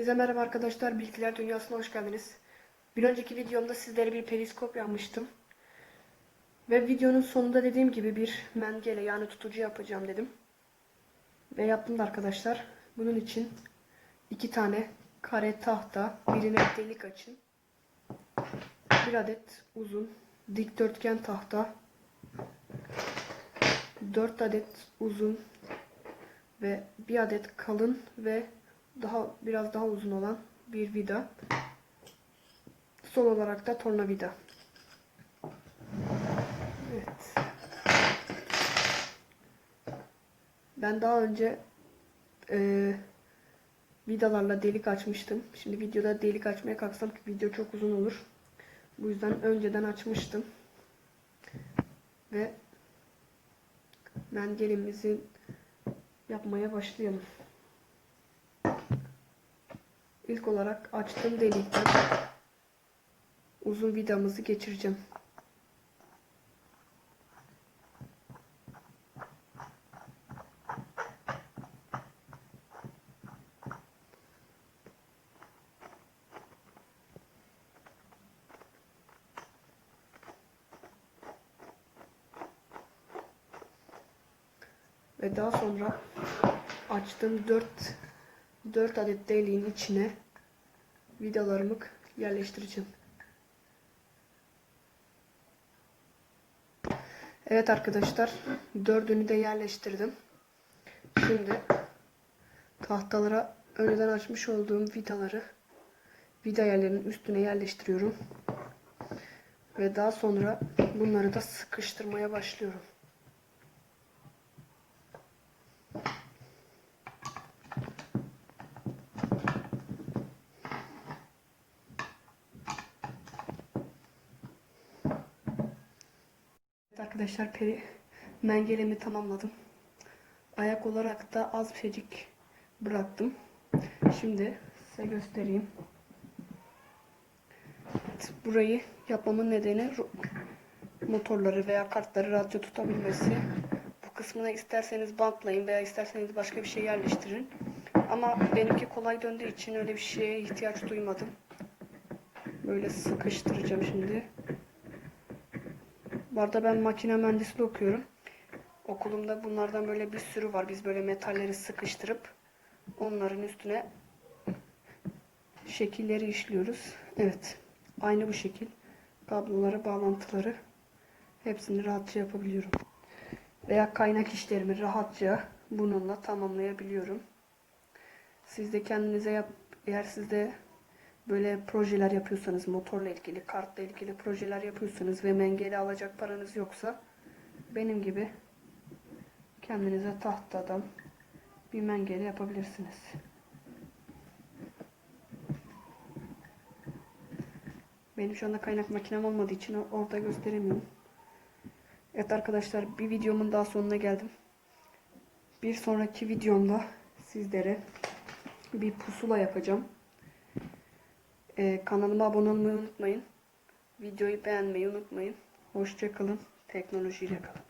Hepinize merhaba arkadaşlar. Bilgiler Dünyası'na hoş geldiniz. Bir önceki videomda sizlere bir periskop yapmıştım. Ve videonun sonunda dediğim gibi bir mengele yani tutucu yapacağım dedim. Ve yaptım da arkadaşlar. Bunun için iki tane kare tahta, birine delik açın. Bir adet uzun dikdörtgen tahta, 4 adet uzun ve bir adet kalın ve daha biraz daha uzun olan bir vida. Son olarak da tornavida. Evet. Ben daha önce e, vidalarla delik açmıştım. Şimdi videoda delik açmaya kalksam video çok uzun olur. Bu yüzden önceden açmıştım. Ve mengelimizi yapmaya başlayalım. İlk olarak açtığım delikten uzun vidamızı geçireceğim. Ve daha sonra açtığım 4 4 adet deliğin içine vidalarımı yerleştireceğim. Evet arkadaşlar dördünü de yerleştirdim. Şimdi tahtalara önceden açmış olduğum vidaları vida yerlerinin üstüne yerleştiriyorum. Ve daha sonra bunları da sıkıştırmaya başlıyorum. Arkadaşlar peri mengelemi tamamladım. Ayak olarak da az bir şeycik bıraktım. Şimdi size göstereyim. Evet, burayı yapmamın nedeni motorları veya kartları rahatça tutabilmesi. Bu kısmına isterseniz bantlayın veya isterseniz başka bir şey yerleştirin. Ama benimki kolay döndüğü için öyle bir şeye ihtiyaç duymadım. Böyle sıkıştıracağım şimdi. Bu arada ben makine mühendisliği okuyorum. Okulumda bunlardan böyle bir sürü var. Biz böyle metalleri sıkıştırıp onların üstüne şekilleri işliyoruz. Evet. Aynı bu şekil. Kabloları, bağlantıları hepsini rahatça yapabiliyorum. Veya kaynak işlerimi rahatça bununla tamamlayabiliyorum. Siz de kendinize yap eğer siz de böyle projeler yapıyorsanız motorla ilgili, kartla ilgili projeler yapıyorsanız ve mengeli alacak paranız yoksa benim gibi kendinize tahtadan bir mengeli yapabilirsiniz. Benim şu anda kaynak makinem olmadığı için orada gösteremiyorum. Evet arkadaşlar bir videomun daha sonuna geldim. Bir sonraki videomda sizlere bir pusula yapacağım. Ee, kanalıma abone olmayı unutmayın. Videoyu beğenmeyi unutmayın. Hoşçakalın. Teknolojiyle kalın.